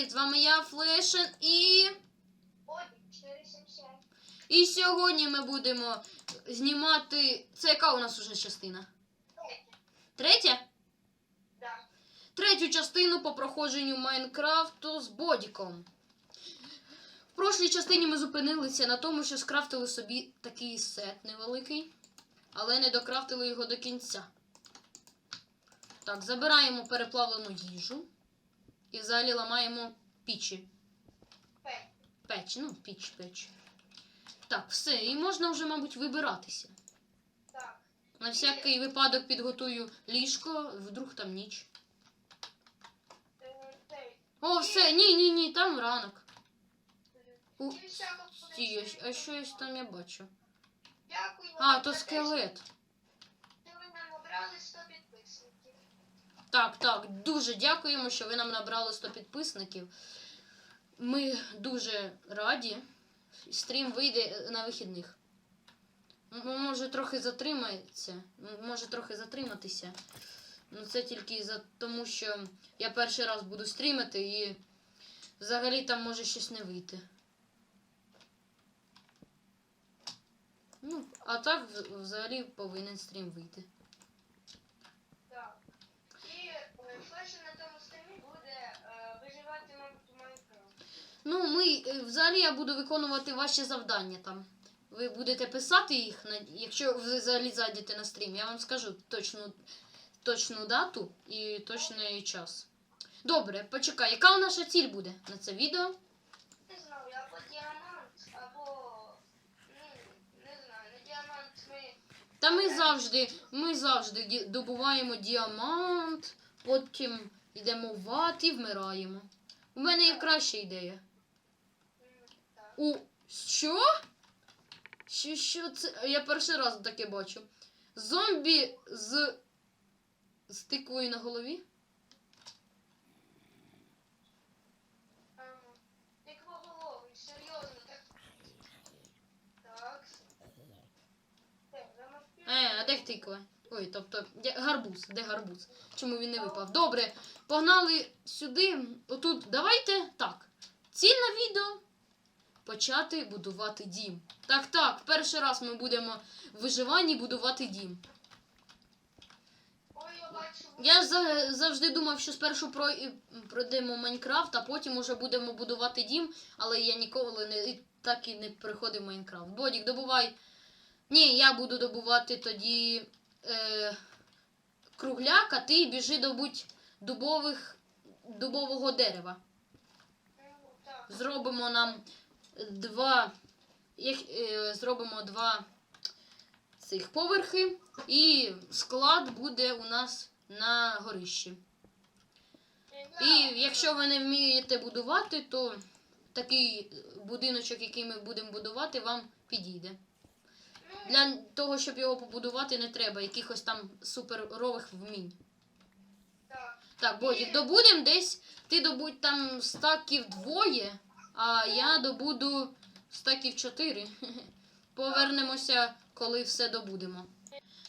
Привіт! З вами я, Флешен, і. Ой, 477. І сьогодні ми будемо знімати. Це яка у нас уже частина? Третя? Да. Третю частину по проходженню Майнкрафту з Бодіком. В прошлій частині ми зупинилися на тому, що скрафтили собі такий сет невеликий, але не докрафтили його до кінця. Так, забираємо переплавлену їжу і взагалі ламаємо пічі. Печ, ну, піч, печ. Так, все, і можна вже, мабуть, вибиратися. Так. На всякий випадок підготую ліжко, вдруг там ніч. Е, О, все, ні, ні, ні, там ранок. У, стій, а щ- а щось там я бачу. А, то скелет. що ви нам обрали 100 підписників. Так, так, дуже дякуємо, що ви нам набрали 100 підписників. Ми дуже раді. Стрім вийде на вихідних. Може трохи затримається. Може трохи затриматися. Ну це тільки за тому, що я перший раз буду стрімити і взагалі там може щось не вийти. Ну, а так взагалі повинен стрім вийти. Так. І е, Флеша на тому стрімі буде е, виживати мабуть у Майнкрафт. Ну, ми е, взагалі я буду виконувати ваші завдання там. Ви будете писати їх, якщо ви взагалі зайдете на стрім, я вам скажу точну, точну дату і точний час. Добре, почекай, яка наша ціль буде на це відео? Не знаю, або діамант, або. Ну, не знаю, не діамант ми. Та ми завжди, ми завжди добуваємо діамант, потім йдемо в ад і вмираємо. У мене є краща ідея. У що? Що, що це? Я перший раз таке бачу. Зомбі з. з тиквою на голові? Тиквоголовий, серйозно. Так. Е, а де тиква? Ой, тобто, де гарбуз, де гарбуз? Чому він не випав? Добре, погнали сюди. Отут, давайте так. Ціль на відео почати будувати дім. Так, так, перший раз ми будемо в виживанні будувати дім. Ой, я бачу. Я завжди думав, що спершу пройдемо Майнкрафт, а потім уже будемо будувати дім, але я ніколи не так і не приходив в Майнкрафт. Бодік, добувай. Ні, я буду добувати тоді е, кругляк, а ти біжи добуть дубових, дубового дерева. Ну. Зробимо нам два. Їх, е, зробимо два цих поверхи, і склад буде у нас на горищі. І якщо ви не вмієте будувати, то такий будиночок, який ми будемо будувати, вам підійде. Для того, щоб його побудувати, не треба якихось там суперових вмінь. так. Так, Бодік, добудемо десь. Ти добудь там стаків двоє, а я добуду стаків чотири. Повернемося, коли все добудемо.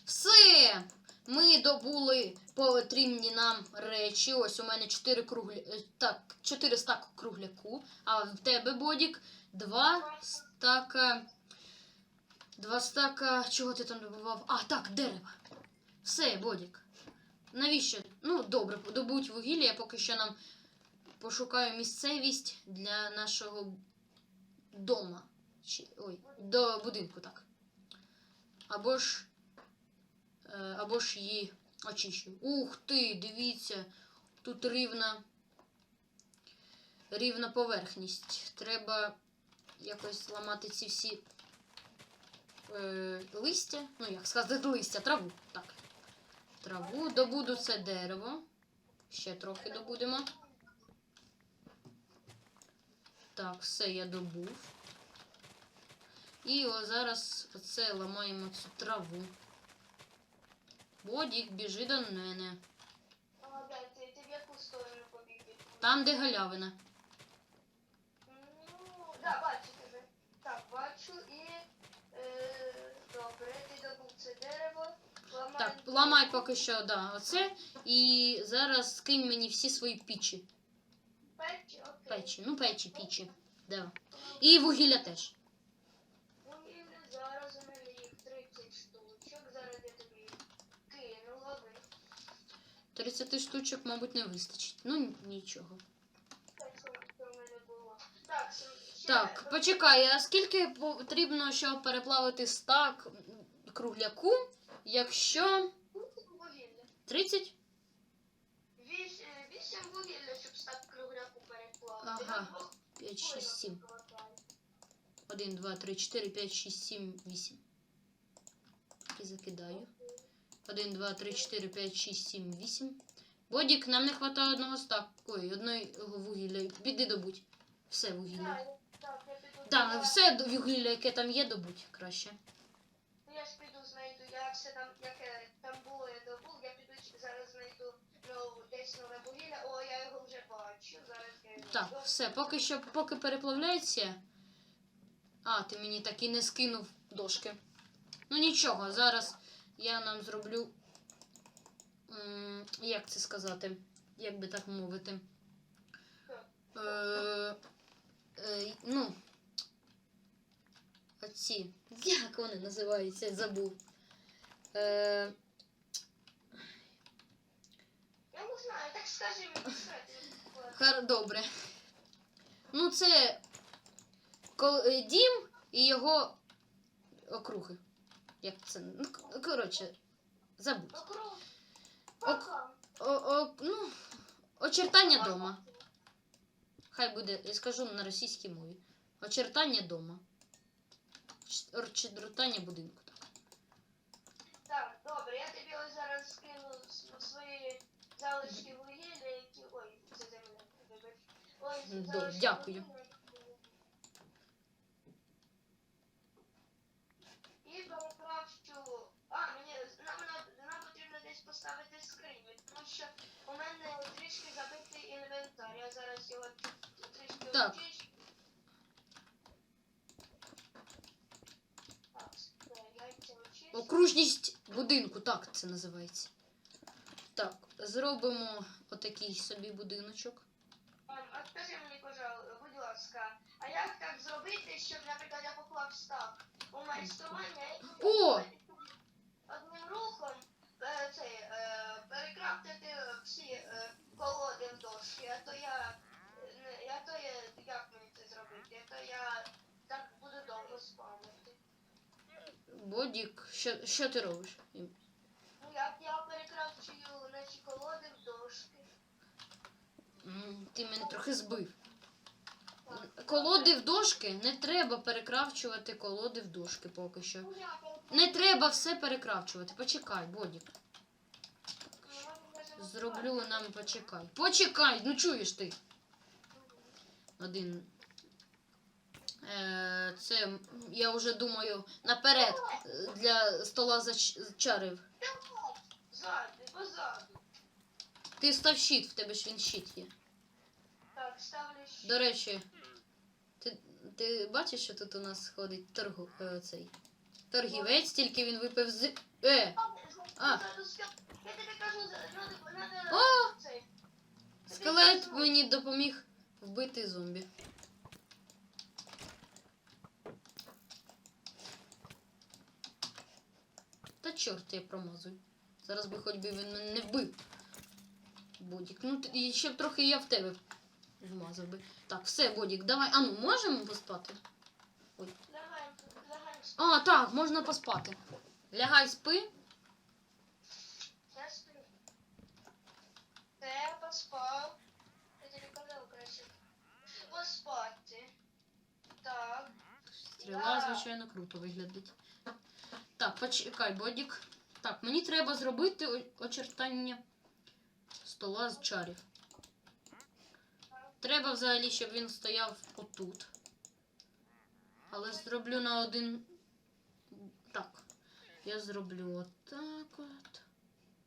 Все! Ми добули потрібні нам речі. Ось у мене 4 круглі... е, Так, 4 стака кругляку. А в тебе, Бодік, 2 стака. Два стака. Чого ти там добував? А, так, дерева. Все, Бодік. Навіщо? Ну, добре, добудь вугілля, поки що нам пошукаю місцевість для нашого дома. Чи, ой, до будинку, так. Або ж. е, Або ж її очищу. Ух ти, дивіться, тут рівна. Рівна поверхність. Треба якось ламати ці всі е, листя. Ну, як сказати, листя, траву. Так. Траву, добуду це дерево. Ще трохи добудемо. Так, все я добув. І о, зараз оце ламаємо цю траву. Бодік, біжи до мене. Ти, ти в яку сторону побіг? Там, де галявина. Ну, да, бачу тебе. Так, бачу і. Е, добре, ти добув це дерево. Ламай. Так, ламай поки що, да, оце. І зараз скинь мені всі свої пічі. Печі, Ну, печі, пічі. Да. І вугілля теж. Вугілля зараз їх 30 штучок. Зараз я тобі кину, лови. 30 штучок, мабуть, не вистачить. Ну, нічого. Так, почекай, а скільки потрібно, щоб переплавити стак кругляку, якщо 30? Ага. 5, 6, 7. 1, 2, 3, 4, 5, 6, 7, 8. І закидаю. 1, 2, 3, 4, 5, 6, 7, 8. Бодік, нам не вистачає одного стаку. Ой, одного вугілля. Піди добудь. Все вугілля. Так, все вугілля, яке там є, добудь краще. Ну, Я ж піду знайду, я все там, яке там було, я добув, я піду зараз знайду десь нове вугілля. О, я його вже Так, все, поки що, поки переплавляється. А, ти мені так і не скинув дошки. Ну нічого, зараз я нам зроблю. Як це сказати? Як би так мовити? Е, е, ну. Оці. Як вони називаються? Забув. Е, Я не знаю, так скажи мені. Хар... Добре. Ну, це е, дім і його округи. Як це? Ну, коротше, забудь. Округ. Ок. О, о, ну, очертання дома. Хай буде, я скажу на російській мові. Очертання дома. Очертання будинку. Так. Так, добре, я тобі ось зараз скину свої залишки вугілля, які. Ой, це земля, вибач. Ось Добре, дякую. І перекращу. А, мені нам, нам, нам потрібно десь поставити скриню, тому що у мене трішки забитий інвентар. Я зараз його трішки Так. очищу. Так, яйця очищу. Окружність будинку, так це називається. Так, зробимо отакий собі будиночок. Ем, А скажи мені, пожалуйста, будь ласка, а як так зробити, щоб, наприклад, я поклав стак у майстрування і О! одним рухом е, цей, е, перекрафтити всі е, колоди в дошки, а то я, не- я то я, як мені це зробити, а то я так буду довго спамити. Бодік, що, що ти робиш? Ну, як я перекрафчую наші колоди в дошки. М, Ти мене трохи збив. Колоди в дошки не треба перекравчувати колоди в дошки поки що. Не треба все перекравчувати. Почекай, Бодік. Зроблю нам почекай. Почекай, ну чуєш ти. Один. Е, це я вже думаю наперед е, для стола зач- чарів. Ти став щит, в тебе ж він щит є. Так, ставлю ще. До речі, ти, бачиш, що тут у нас ходить торгу, е, цей торгівець, тільки він випив з. Е! А. Я тобі кажу, надо О! Скелет мені допоміг вбити зомбі. Та чорт я промазую. Зараз би хоч би він мене не вбив. Бодік. Ну, і ще б трохи я в тебе вмазав би. Так, все, Бодік, давай. А ну, можемо поспати? Лягаємо, лягаємо. А, так, можна поспати. Лягай, спи. Я сплю. Та я поспав. Я тобі казав краще. Поспати. Так. Стріла, звичайно, круто виглядить. Так, почекай, Бодік. Так, мені треба зробити очертання стола з чарів. Треба взагалі, щоб він стояв отут. Але зроблю на один. Так. Я зроблю отак от.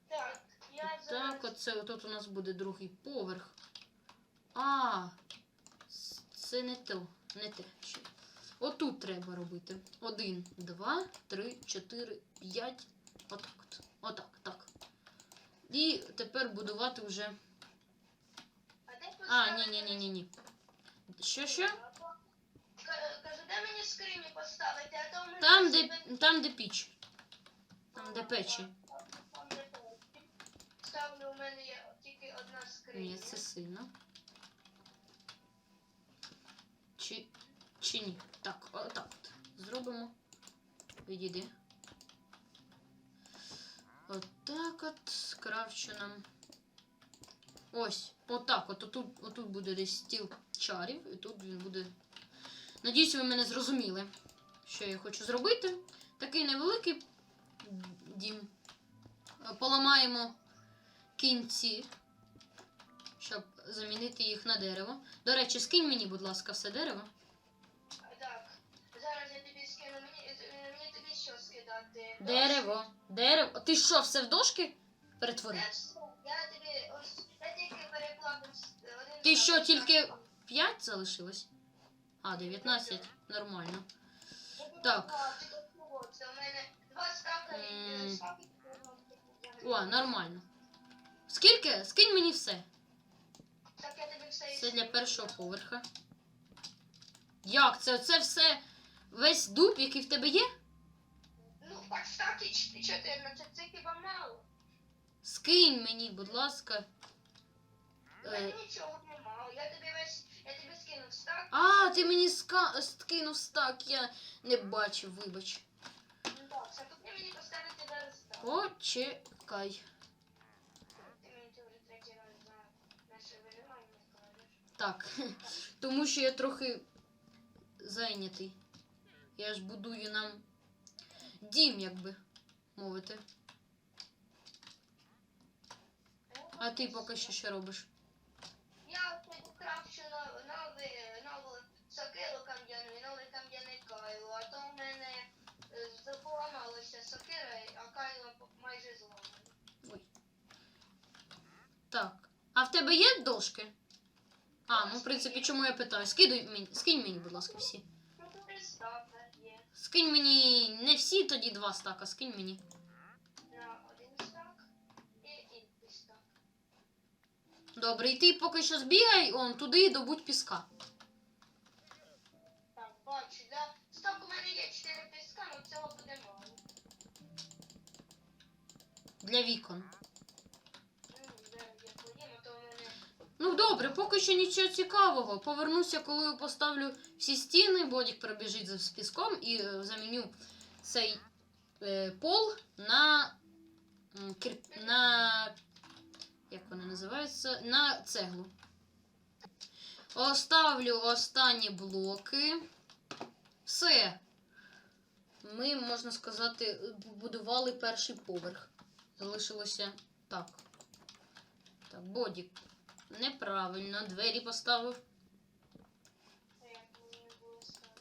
Так, я Так, оце отут у нас буде другий поверх. А, це не то, не те. Отут треба робити. Один, два, три, чотири, п'ять. Отак от. Отак, так. І тепер будувати вже. А ні, ні, ні, ні, ні. Що що? Ка- Кажу, де мені скрині поставити, а то в мене Там, де, там, де піч. Там, де печі. Там, де печі. Ставлю, у мене є тільки одна скриня. Ні, це сильно. Чи, чи ні? Так, отак от. Зробимо. Відійди. Отак от скрафчу нам. Ось, отак от. Отут, отут буде десь стіл чарів, і тут він буде. Надіюсь, ви мене зрозуміли, що я хочу зробити. Такий невеликий дім. Поламаємо кінці щоб замінити їх на дерево. До речі, скинь мені, будь ласка, все дерево. Так, зараз я тобі скину. Мені, е, мені тобі що скидати? Дерево, дерево. Ти що, все в дошки перетворив? Це все. Я тобі ось я тільки переплавив один. Ти що, тільки 5 залишилось? А, 19. Нормально. Так. Так, тільки всього. Це у мене два стака і М. стаки. О, нормально. Скільки? Скинь мені все. Так я тобі все Це для першого поверха. Як? Це, це все весь дуб, який в тебе є? Ну, так 14, це хіба мало? Скинь мені, будь ласка. Е, нічого немає. Я тобі весь, я тобі скинув стак. А, ти мені ска... скинув стак, я не бачив, вибач. Ну так, це тут мені поставити зараз стак. Почекай. Ти мені вже третій раз на наше виживання скажеш. Так. Тому що я трохи зайнятий. Я ж будую нам дім, як би мовити. А ти поки що що робиш? Я но- новий, нову сокиру кам'яну і новий кам'яний кайло, а то в мене е, з- поламалося сокира, а кайло майже зламане. Ой. Так. А в тебе є дошки? А, ну в принципі, чому я питаю? Скидуй мені, скинь мені, будь ласка, всі. Ну тут стака є. Скинь мені не всі, тоді два стака, скинь мені. На один стак і інший стак. Добре, і ти поки що збігай он туди і добудь піска. Так, бачу, да? Стак у мене є 4 піска, але цього буде мало. Для вікон. Ну, Ну добре, поки що нічого цікавого. Повернуся, коли поставлю всі стіни, бодік пробіжить з з піском і е, заміню цей е, пол на, м, кир- на. Як вони називаються? На цеглу. Оставлю останні блоки. Все. Ми, можна сказати, побудували перший поверх. Залишилося так. Так, бодік. Неправильно, двері поставив. ставити.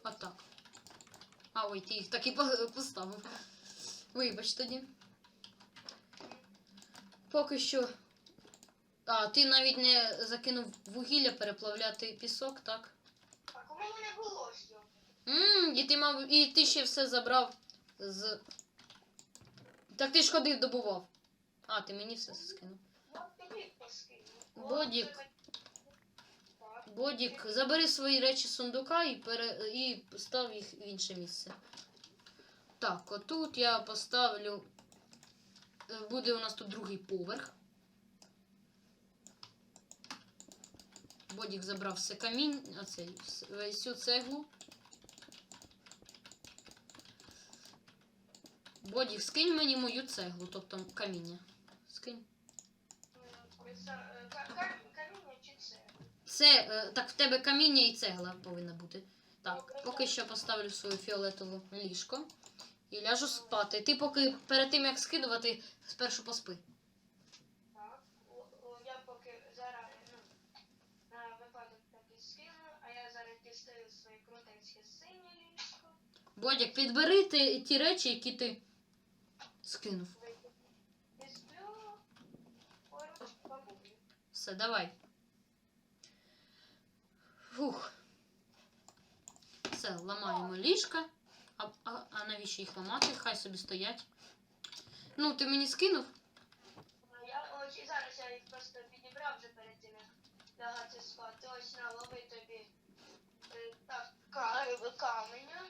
Отак. А, ой, ти їх так і поставив. Вибач тоді. Поки що. А, ти навіть не закинув вугілля переплавляти пісок, так? Так, у мене не було що. Ммм, і ти мав. І ти ще все забрав з. Так ти ж ходив добував. А, ти мені все скинув. Поскину. Бодік. Бодік, забери свої речі з сундука і, пере... і став їх в інше місце. Так, отут я поставлю. е, Буде у нас тут другий поверх. Бодік забрав все камінь, оцей, весь цеглу. Бодік, скинь мені мою цеглу, тобто каміння. Скинь. Каміння чи це? Це е, так, в тебе каміння і цегла повинна бути. Так, поки що поставлю свою фіолетову ліжко і ляжу спати. Ти поки перед тим як скидувати, спершу поспи. Так. О- о, Я поки зараз ну, на випадок таки скину, а я зараз дістаю своє крутенське синє ліжко. Бодяк, підбери ти, ті речі, які ти скинув. Все, давай. Фух. Все, ламаємо ліжка. А, а, а навіщо їх ламати? Хай собі стоять. Ну, ти мені скинув? Ну, Я ось і зараз я їх просто підібрав вже перед тим, як лягати спати. Ось на лови тобі каменя.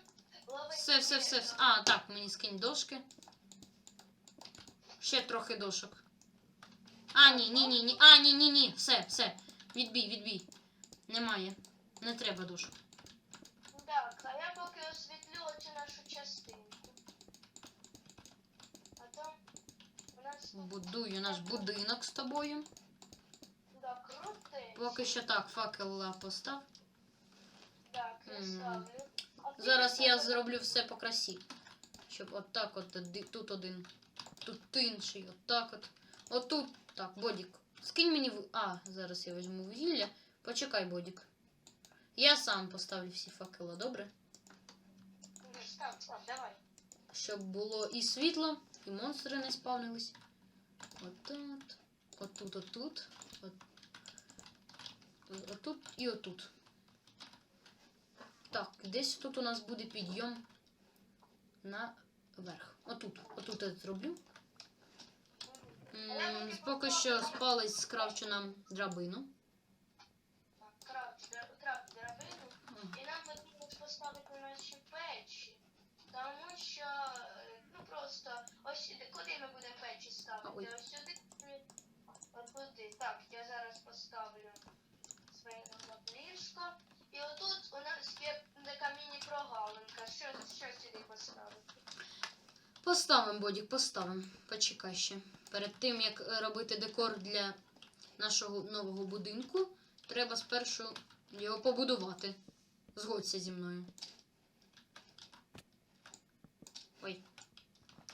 Все, все, все, все. А, так, мені скинь дошки. Ще трохи дошок. А, ні, ні, ні, ні. А, ні, ні, ні. Все, все. Відбій, відбій. Немає. Не треба дошок. Так, а я поки освітлю оцю нашу частинку. А там у нас Будую наш будинок з тобою. да, крутий. Поки що так, факел постав. Зараз я зроблю все по красі. Щоб отак от, тут один, тут інший, отак от. Отут. Так, Бодік. Скинь мені в. А, зараз я візьму вугілля. Почекай, Бодік. Я сам поставлю всі факела, добре? Став, став, давай. Щоб було і світло, і монстри не спавнились. Отут. Отут, отут. От. Отут і отут. Так, десь тут у нас буде підйом наверх. Отут. Отут я зроблю. Поки що спалець скравчу нам драбину. Поставити наші печі. Тому що, ну просто, ось сюди, куди ми будемо печі Ой. ставити? Ось сюди. От куди. Так, я зараз поставлю своє ліжко. І отут у нас є така міні-прогалинка. Що, що сюди поставити? Поставимо, Бодік, поставимо. Почекай ще. Перед тим, як робити декор для нашого нового будинку, треба спершу його побудувати. Згодься зі мною. Ой.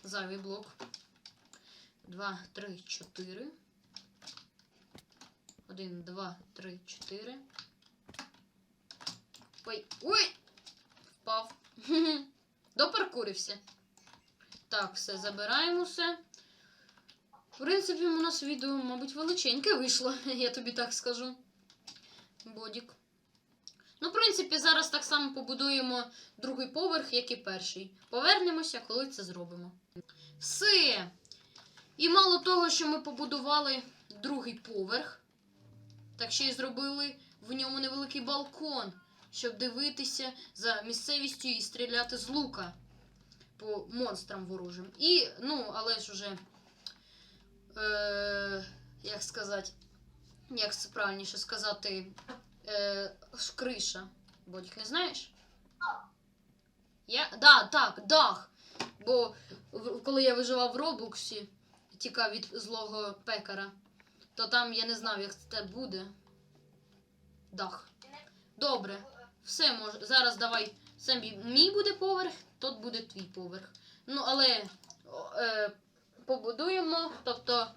Зайвий блок. Два, три, чотири. Один, два, три, чотири. Ой. Ой! Впав. Допаркурився. Так, все, забираємо все. В принципі, у нас відео, мабуть, величеньке вийшло, я тобі так скажу. Бодік. Ну, в принципі, зараз так само побудуємо другий поверх, як і перший. Повернемося, коли це зробимо. Все. І мало того, що ми побудували другий поверх, так ще й зробили в ньому невеликий балкон, щоб дивитися за місцевістю і стріляти з лука по монстрам ворожим. І, ну, але ж уже, е, як сказати, як це правильніше сказати, е, криша. Бодік, не знаєш? Я? Да, так, дах. Бо коли я виживав в Роблоксі, тікав від злого пекара, то там я не знав, як це буде. Дах. Добре. Все може. Зараз давай. Це мій- мій буде поверх, тут буде твій поверх. Ну, але е, побудуємо, тобто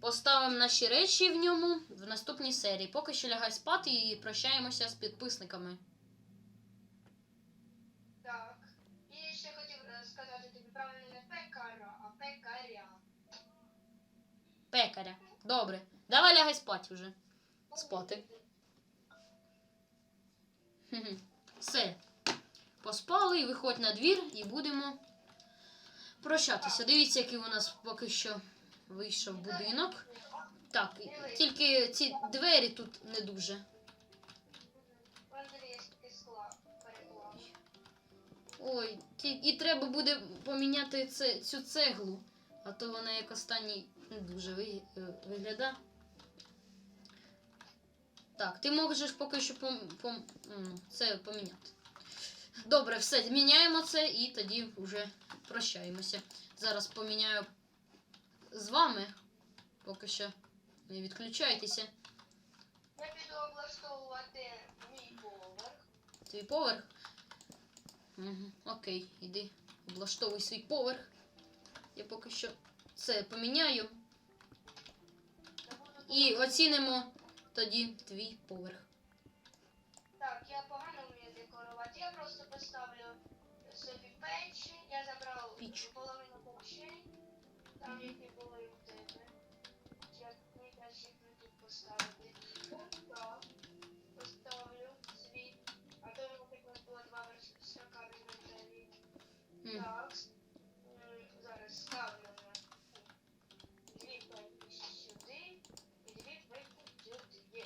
поставимо наші речі в ньому в наступній серії. Поки що лягай спати і прощаємося з підписниками. Так. І ще хотів е, сказати тобі правильно не пекара, а пекаря. Пекаря. Добре. Давай лягай спати вже. Спати. Все. Поспали виходь на двір і будемо прощатися. Дивіться, який у нас поки що вийшов будинок. Так, тільки ці двері тут не дуже. Ой, і треба буде поміняти це, цю цеглу, а то вона як останній не дуже е, виглядає. Так, ти можеш поки що пом, пом, це поміняти. Добре, все, міняємо це і тоді вже прощаємося. Зараз поміняю з вами. Поки що не відключайтеся. Я піду облаштовувати мій поверх. Твій поверх. Угу, окей, іди облаштовуй свій поверх. Я поки що це поміняю. І оцінимо тоді твій поверх. Так, я погано вмію декорувати. Я просто поставлю собі печі. Я забрав Піч. половину печей. Там які були у тебе. Я найкраще тут поставити. Так. Поставлю свій. А то, наприклад, було два верстака металі. М, Так. М, Зараз ставлю на дві печі сюди і дві печі сюди.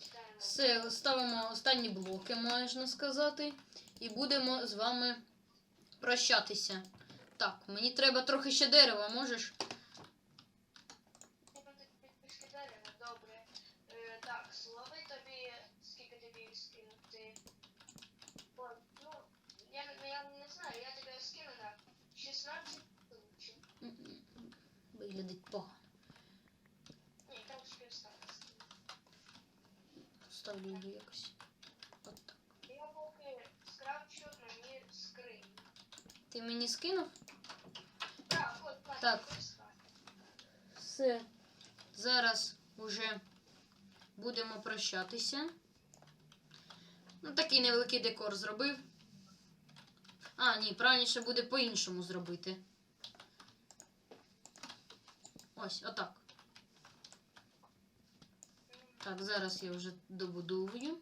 Ставимо Все, ставимо останні блоки, можна сказати. і будемо з вами прощатися. Так, мені треба трохи ще дерева, можеш? Добре. Е, так, слови тобі, скільки тобі скинути. О, ну, я, не- я не знаю, я тебе скину на 16 тисяч. Виглядить погано. Ставлю його якось. От так. Я поки скрафчу мені скринь. Ти мені скинув? Так, от, так, Так. Все. Зараз уже будемо прощатися. Ну, такий невеликий декор зробив. А, ні, правильніше буде по-іншому зробити. Ось, отак. Так, зараз я вже добудовую.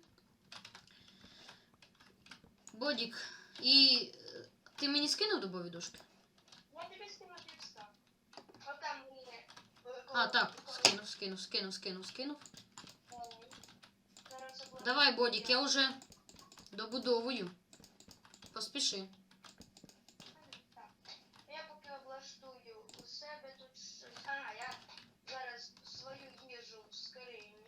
Бодік, і е, ти мені скинув дубові дошки? Я тобі скину підстав. От там мені... е, А, коло- так, коло- скинув, скинув, скинув, скинув, скинув. Е, зараз я буду- Давай, Бодік, я вже добудовую. Поспіши. Так. Я поки облаштую у себе тут щось. Ага, я зараз свою їжу в скриню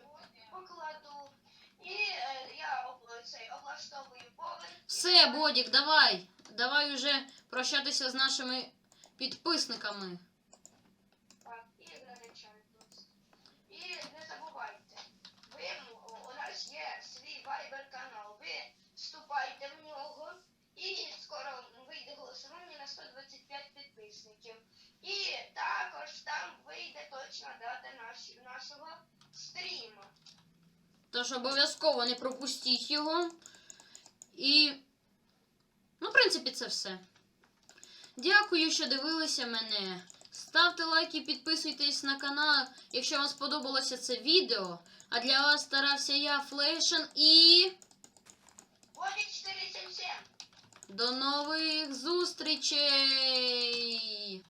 Цей, облаштовую поле. Все, Бодік, давай. Давай уже прощатися з нашими підписниками. Так, і глядачами тут. І не забувайте, ви, м- у нас є свій вайбер канал. Ви вступайте в нього. І скоро вийде голосування на 125 підписників. І також там вийде точна дата наш, нашого стріму. Тож обов'язково не пропустіть його. І. Ну, в принципі, це все. Дякую, що дивилися мене. Ставте лайки, підписуйтесь на канал, якщо вам сподобалося це відео. А для вас старався я, Флейшен, і. Воді 477. До нових зустрічей!